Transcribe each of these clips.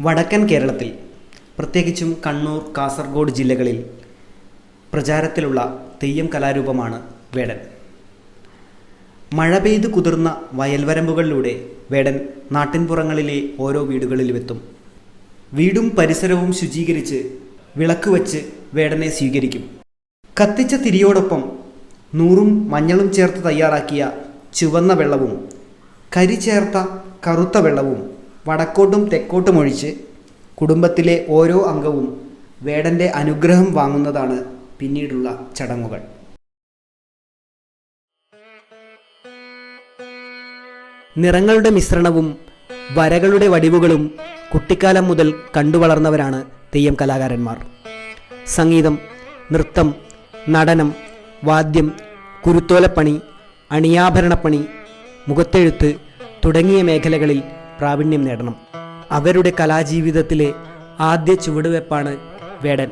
വടക്കൻ കേരളത്തിൽ പ്രത്യേകിച്ചും കണ്ണൂർ കാസർഗോഡ് ജില്ലകളിൽ പ്രചാരത്തിലുള്ള തെയ്യം കലാരൂപമാണ് വേടൻ. മഴ പെയ്ത് കുതിർന്ന വയൽവരമ്പുകളിലൂടെ വേടൻ നാട്ടിൻപുറങ്ങളിലെ ഓരോ വീടുകളിലുമെത്തും. വീടും പരിസരവും ശുചീകരിച്ച് വിളക്ക് വച്ച് വേടനെ സ്വീകരിക്കും. കത്തിച്ച തിരിയോടൊപ്പം നൂറും മഞ്ഞളും ചേർത്ത് തയ്യാറാക്കിയ ചുവന്ന വെള്ളവും കരി ചേർത്ത കറുത്ത വെള്ളവും വടക്കോട്ടും തെക്കോട്ടും ഒഴിച്ച് കുടുംബത്തിലെ ഓരോ അംഗവും വേടന്റെ അനുഗ്രഹം വാങ്ങുന്നതാണ് പിന്നീടുള്ള ചടങ്ങുകൾ. നിറങ്ങളുടെ മിശ്രണവും വരകളുടെ വടിവുകളും കുട്ടിക്കാലം മുതൽ കണ്ടുവളർന്നവരാണ് തെയ്യം കലാകാരന്മാർ. സംഗീതം നൃത്തം നടനം വാദ്യം കുരുത്തോലപ്പണി അണിയാഭരണപ്പണി മുഖത്തെഴുത്ത് തുടങ്ങിയ മേഖലകളിൽ പ്രാവീണ്യം നേടണം. അവരുടെ കലാജീവിതത്തിലെ ആദ്യ ചുവടുവെപ്പാണ് വേടൻ.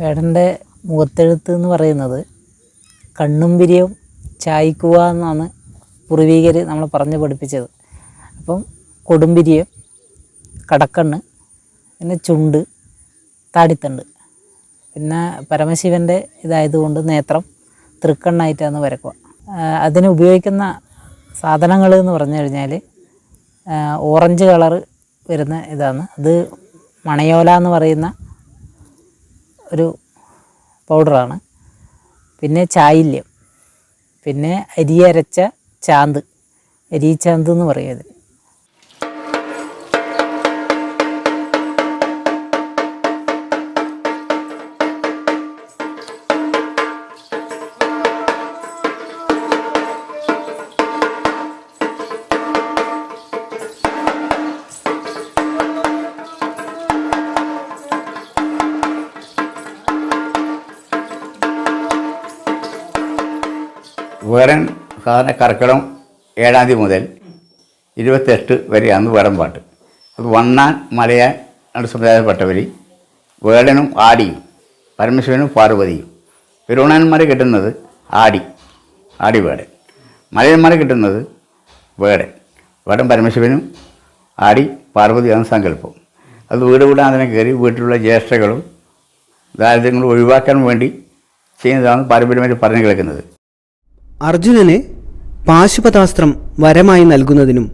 വേടന്റെ മുഖത്തെഴുത്ത് എന്ന് പറയുന്നത് കണ്ണും വിരിയും ചായ്ക്കുക എന്നാണ് പൂർവീകർ നമ്മളെ പറഞ്ഞ് പഠിപ്പിച്ചത്. അപ്പം കൊടുമ്പിരിയം കടക്കണ്ണ് പിന്നെ ചുണ്ട് താടിത്തണ്ട്. പിന്നെ പരമശിവന്റെ ഇതായതുകൊണ്ട് നേത്രം തൃക്കണ്ണായിട്ടാണ് വരക്കുക. അതിന് ഉപയോഗിക്കുന്ന സാധനങ്ങൾ എന്ന് പറഞ്ഞു കഴിഞ്ഞാൽ ഓറഞ്ച് കളർ വരുന്ന ഇതാണ്. അത് മണയോല എന്ന് പറയുന്ന ഒരു പൗഡറാണ്. പിന്നെ ചായില്യം. പിന്നെ അരിയരച്ച ചാന്ത്. അരിച്ചാന്ത് എന്ന് പറയും അതിന്. വേടൻ സാധാരണ കർക്കിടം ഏഴാം തീയതി മുതൽ ഇരുപത്തെട്ട് വരെയാണ് വേടൻ പാട്ട്. അത് വണ്ണാൻ മലയാൻ സമുദായപ്പെട്ടവർ വേടനും ആടിയും പരമശിവനും പാർവതിയും പെരുവണ്ണാന്മാരെ കിട്ടുന്നത് ആടി ആടി വേടൻ. മലയന്മാരെ കിട്ടുന്നത് വേടൻ. വേടൻ പരമശിവനും ആടി പാർവതിയാണ് സങ്കല്പം. അത് വീട് വീടാതിനെ കയറി വീട്ടിലുള്ള ജ്യേഷ്ഠകളും ദാരിദ്ര്യങ്ങളും ഒഴിവാക്കാൻ വേണ്ടി ചെയ്യുന്നതാണ് പാരമ്പര്യമായിട്ട് പറഞ്ഞു കേൾക്കുന്നത്. അർജുനന് പാശുപതാസ്ത്രം വരമായി നൽകുന്നതിനും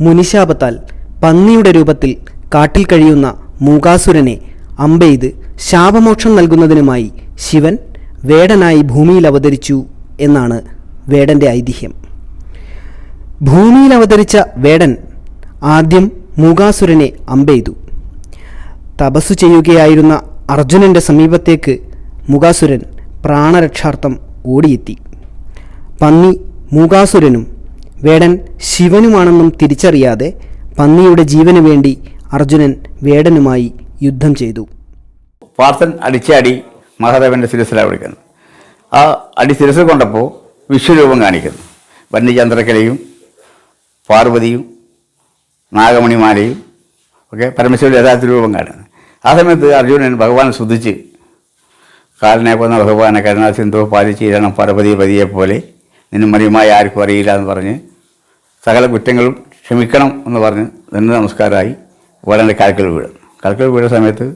മുനിശാപത്താൽ പന്നിയുടെ രൂപത്തിൽ കാട്ടിൽ കഴിയുന്ന മൂകാസുരനെ അമ്പെയ്ത് ശാപമോക്ഷം നൽകുന്നതിനുമായി ശിവൻ വേടനായി ഭൂമിയിൽ അവതരിച്ചു എന്നാണ് വേടന്റെ ഐതിഹ്യം. ഭൂമിയിൽ അവതരിച്ച വേടൻ ആദ്യം മൂകാസുരനെ അമ്പെയ്തു തപസ്സു ചെയ്യുകയായിരുന്ന അർജുനന്റെ സമീപത്തേക്ക് മുഖാസുരൻ പ്രാണരക്ഷാർത്ഥം ഓടിയെത്തി. പന്നി മൂകാസുരനും വേടൻ ശിവനുമാണെന്നും തിരിച്ചറിയാതെ പന്നിയുടെ ജീവന് വേണ്ടി അർജുനൻ വേടനുമായി യുദ്ധം ചെയ്തു. പാർത്ഥൻ അടിച്ചടി മഹാദേവന്റെ ശിരസിലാണ് ആ അടി ശിരസ് കൊണ്ടപ്പോൾ വിശ്വരൂപം കാണിക്കുന്നു. വന്യചന്ദ്രക്കലയും പാർവതിയും നാഗമണിമാലയും ഒക്കെ പരമശിവന്റെ യഥാർത്ഥ രൂപം കാണുന്നത് ആ സമയത്ത് അർജുനൻ ഭഗവാനെ ശ്രദ്ധിച്ച് കാലനെ കൊന്ന ഭഗവാനെ കരുണാസിന്ധു പാലിച്ചിരണം പാർവതി പതിയെ പോലെ നിന്നും മറിയുമായി ആർക്കും അറിയില്ല എന്ന് പറഞ്ഞ് സകല കുറ്റങ്ങളും ക്ഷമിക്കണം എന്ന് പറഞ്ഞ് നിന്ന് നമസ്കാരമായി ഉടനെ കാൽക്കൽ വീട്. കാൽക്കൽ വീട് സമയത്ത്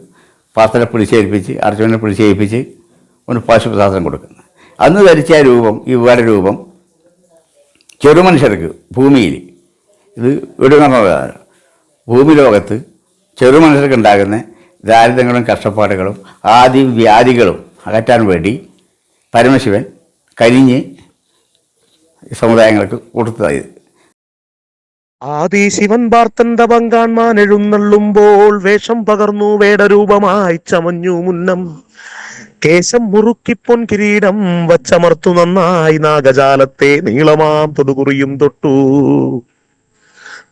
പാത്രനെ പിടിച്ചേൽപ്പിച്ച് അർജുനനെ പിടിച്ചേൽപ്പിച്ച് ഒരു പാശുപ്രസാദം കൊടുക്കുന്നു. അന്ന് ധരിച്ച രൂപം ഈ വേറെ രൂപം ചെറു മനുഷ്യർക്ക് ഭൂമിയിൽ ഇത് ഇടുന്നതാണ് ഭൂമി ലോകത്ത് ചെറുമനുഷ്യർക്ക് ഉണ്ടാകുന്ന ദാരിദ്ര്യങ്ങളും കഷ്ടപ്പാടുകളും ആദി വ്യാധികളും അകറ്റാൻ വേണ്ടി പരമശിവൻ കരിഞ്ഞ് സമുദായങ്ങൾക്ക് കൊടുത്തതായത് ആദി ശിവൻ പാർത്തന്റെ പങ്കാൺമാൻ എഴുന്നള്ളുമ്പോൾ വേഷം പകർന്നു വേടരൂപമായി ചമഞ്ഞു മുന്നം. കേശം മുറുക്കിപ്പൊൻ കിരീടം വച്ചമർത്തു നന്നായി നാഗജാലത്തെ നീളമാം തൊടുകുറിയും തൊട്ടു.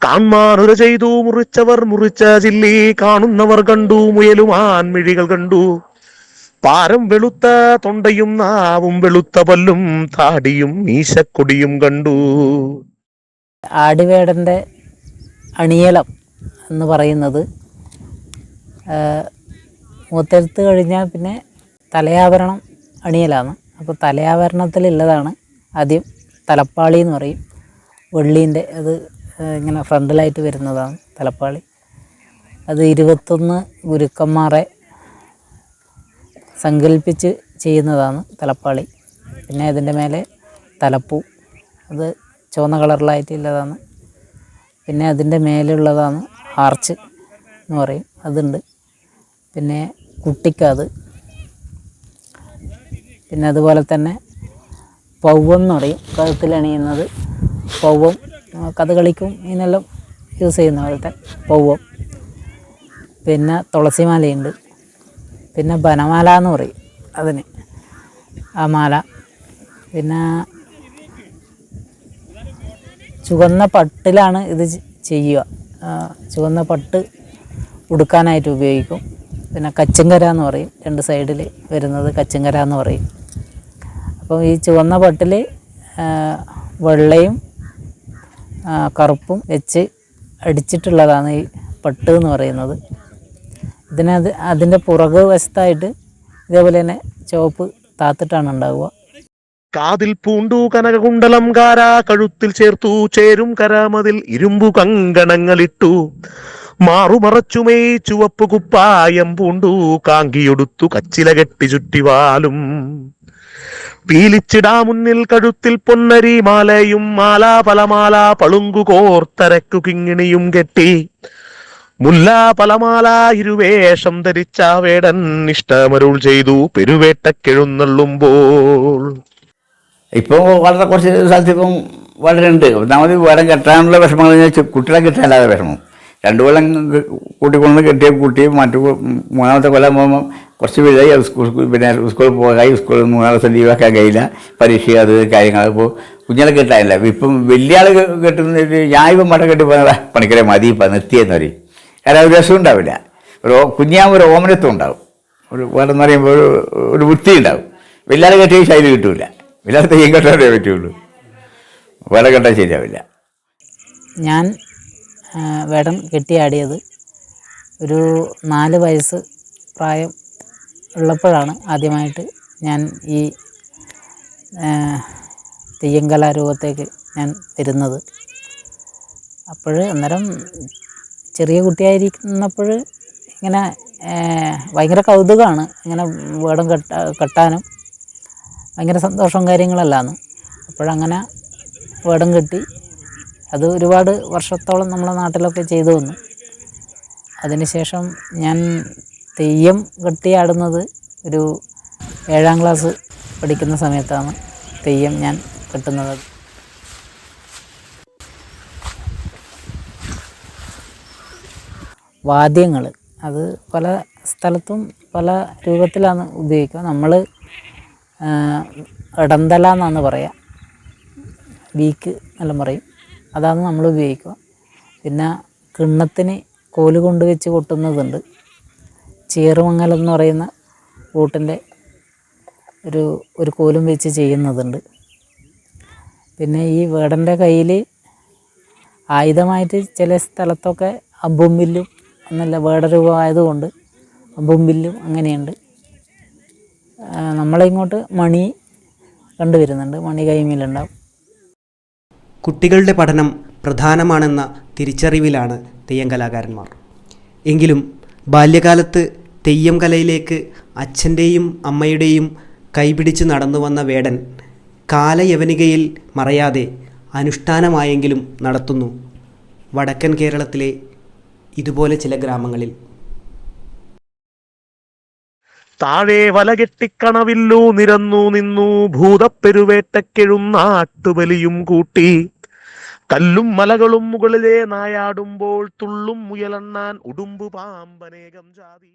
കാൺമാനുര ചെയ്തു മുറിച്ചവർ മുറിച്ച ചില്ലി കാണുന്നവർ കണ്ടു മുയലുമാൻ മിഴികൾ കണ്ടു. പാരം വെളുത്ത തൊണ്ടയും നാവും വെളുത്ത പല്ലും താടിയും മീശക്കൊടിയും കണ്ടു. ആടിവേടന്റെ അണിയലം എന്ന് പറയുന്നത് മൂത്തെടുത്ത് കഴിഞ്ഞാൽ പിന്നെ തലയാഭരണം അണിയലാണ്. അപ്പോൾ തലയാഭരണത്തിലുള്ളതാണ് ആദ്യം തലപ്പാളി എന്ന് പറയും. വെള്ളീന്റെ അത് ഇങ്ങനെ ഫ്രണ്ടിലായിട്ട് വരുന്നതാണ് തലപ്പാളി. അത് ഇരുപത്തൊന്ന് ഗുരുക്കന്മാരെ സങ്കല്പിച്ച് ചെയ്യുന്നതാണ് തലപ്പാളി. പിന്നെ അതിന്റെ മേലെ തലപ്പൂ. അത് ചുവന്ന കളറിലായിട്ടുള്ളതാണ് പിന്നെ അതിന്റെ മേലുള്ളതാണ് ആർച്ച് എന്ന് പറയും. അതുണ്ട്. പിന്നെ കുട്ടിക്കാത്. പിന്നെ അതുപോലെ തന്നെ പൗവം എന്ന് പറയും. കഴുത്തിലണിയുന്നത് പൗവം. കഥകളിക്കും ഇതിനെല്ലാം യൂസ് ചെയ്യുന്ന പോലത്തെ പൗവം. പിന്നെ തുളസിമാലയുണ്ട്. പിന്നെ ബനമാല എന്ന് പറയും അതിന്. ആ മാല. പിന്നെ ചുവന്ന പട്ടിലാണ് ഇത് ചെയ്യുക. ചുവന്ന പട്ട് ഉടുക്കാനായിട്ട് ഉപയോഗിക്കും. പിന്നെ കച്ചങ്കര എന്ന് പറയും. രണ്ട് സൈഡിൽ വരുന്നത് കച്ചങ്കര എന്ന് പറയും. അപ്പോൾ ഈ ചുവന്ന പട്ടിൽ വെള്ളയും കറുപ്പും വെച്ച് അടിച്ചിട്ടുള്ളതാണ് ഈ പട്ട് എന്ന് പറയുന്നത്. ഇതിനത് അതിന്റെ പുറകു വശത്തായിട്ട് ഇതേപോലെ തന്നെ ചുവപ്പ് താത്തിട്ടാണ് ഉണ്ടാവുക. കാതിൽ പൂണ്ടു കനകകുണ്ടലം കാര കഴുത്തിൽ ചേർത്തു ചേരും കരാമതിൽ ഇരുമ്പു കങ്കണങ്ങളിട്ടു. മാറുമറച്ചുമേ ചുവപ്പ് കുപ്പായം പൂണ്ടു കാങ്കിയൊടുത്തു കച്ചില കെട്ടി ചുറ്റിവാലും പീലിച്ചിടാ മുന്നിൽ കഴുത്തിൽ പൊന്നരി മാലയും മാല പലമാല പളുങ്കു കോർത്തരക്കു കിങ്ങിണിയും കെട്ടി. മുല്ല പലമാല ഇരുവേഷം ധരിച്ച വേടൻ ഇഷ്ടമരുൾ ചെയ്തു പെരുവേട്ടക്കെഴുന്നള്ളുമ്പോൾ. ഇപ്പോൾ വളരെ കുറച്ച് സ്ഥലത്ത് ഇപ്പം വളരെ ഉണ്ട് ഒന്നാമത് വേറെ കെട്ടാനുള്ള വിഷമങ്ങൾ കുട്ടികളെ കിട്ടാനല്ലാതെ വിഷമം. രണ്ടു കൊല്ലം കൂട്ടിക്കൊണ്ട് കെട്ടിയ കുട്ടി മറ്റു മൂന്നാമത്തെ കൊല്ലം പോകുമ്പോൾ കുറച്ച് വിലയായി സ്കൂൾ പിന്നെ സ്കൂളിൽ പോകായി സ്കൂളിൽ മൂന്നാൽ ദിവസം ലീവാക്കാൻ കഴിയില്ല. പരീക്ഷ അത് കാര്യങ്ങൾ. അപ്പോൾ കുഞ്ഞുങ്ങളെ കിട്ടാനില്ല. ഇപ്പം വലിയ ആൾ കെട്ടുന്ന ഞാൻ ഇപ്പം മട കെട്ടി പോകുന്ന പണിക്കരെ മതി ഇപ്പം നിർത്തിയെന്ന് പറയും. കാരണം ഒരു രസം ഉണ്ടാവില്ല. ഒരു കുഞ്ഞാവും ഒരു ഓമനത്വം ഉണ്ടാവും. ഒരു വേറെ എന്ന് പറയുമ്പോൾ ഒരു ഒരു വൃത്തി ഉണ്ടാവും. വില്ലാതെ കെട്ടിയ ശൈലി കിട്ടൂല. വില്ലാതെ ഈ കെട്ടാനേ പറ്റുള്ളൂ. വേറെ കെട്ടാൻ ശരിയാവില്ല. ഞാൻ വേടം കെട്ടിയാടിയത് ഒരു നാല് വയസ്സ് പ്രായം ഉള്ളപ്പോഴാണ് ആദ്യമായിട്ട് ഞാൻ ഈ തെയ്യം കലാരൂപത്തേക്ക് ഞാൻ വരുന്നത്. അപ്പോൾ അന്നേരം ചെറിയ കുട്ടിയായിരിക്കുന്നപ്പോൾ ഇങ്ങനെ ഭയങ്കര കൗതുകമാണ് ഇങ്ങനെ വേടം കെട്ട കെട്ടാനും. ഭയങ്കര സന്തോഷവും കാര്യങ്ങളെല്ലാമാണ് അപ്പോഴങ്ങനെ വേടം കെട്ടി അത് ഒരുപാട് വർഷത്തോളം നമ്മളെ നാട്ടിലൊക്കെ ചെയ്തു വന്നു. അതിനുശേഷം ഞാൻ തെയ്യം കെട്ടിയാടുന്നത് ഒരു ഏഴാം ക്ലാസ് പഠിക്കുന്ന സമയത്താണ് തെയ്യം ഞാൻ കെട്ടുന്നത്. വാദ്യങ്ങൾ. അത് പല സ്ഥലത്തും പല രൂപത്തിലാണ് ഉപയോഗിക്കുക. നമ്മൾ ഇടന്തല എന്നാണ് പറയുക വീക്ക് എല്ലാം പറയും. അതാണ് നമ്മൾ ഉപയോഗിക്കുക. പിന്നെ കിണ്ണത്തിന് കോൽ കൊണ്ട് വെച്ച് കൊട്ടുന്നതുണ്ട്. ചേറുമങ്ങൽ എന്ന് പറയുന്ന കൂട്ടിന്റെ ഒരു ഒരു കോലും വെച്ച് ചെയ്യുന്നതുണ്ട്. പിന്നെ ഈ വേടന്റെ കയ്യിൽ ആയുധമായിട്ട് ചില സ്ഥലത്തൊക്കെ അമ്പും വില്ലും എന്നല്ല വേടരൂപമായതുകൊണ്ട് ബൊമ്പില്ലും അങ്ങനെയുണ്ട്. നമ്മളെ ഇങ്ങോട്ട് മണി കണ്ടുവരുന്നുണ്ട്. മണി കൈമേലുണ്ടാവും. കുട്ടികളുടെ പഠനം പ്രധാനമാണെന്ന തിരിച്ചറിവിലാണ് തെയ്യം കലാകാരന്മാർ എങ്കിലും ബാല്യകാലത്ത് തെയ്യം കലയിലേക്ക് അച്ഛന്റെയും അമ്മയുടെയും കൈപിടിച്ച് നടന്നു വന്ന വേടൻ കാലയവനികയിൽ മറയാതെ അനുഷ്ഠാനമായെങ്കിലും നടത്തുന്നു. വടക്കൻ കേരളത്തിലെ ഇതുപോലെ ചില ഗ്രാമങ്ങളിൽ. താഴെ വല കെട്ടിക്കണവില്ലു നിരന്നു നിന്നു ഭൂതപ്പെരുവേട്ടക്കെഴുന്നാട്ടുബലിയും കൂട്ടി. കല്ലും മലകളും മുകളിലെ നായാടുമ്പോൾ തുള്ളും മുയലണ്ണാൻ ഉടുമ്പു പാമ്പനേകം ജാതി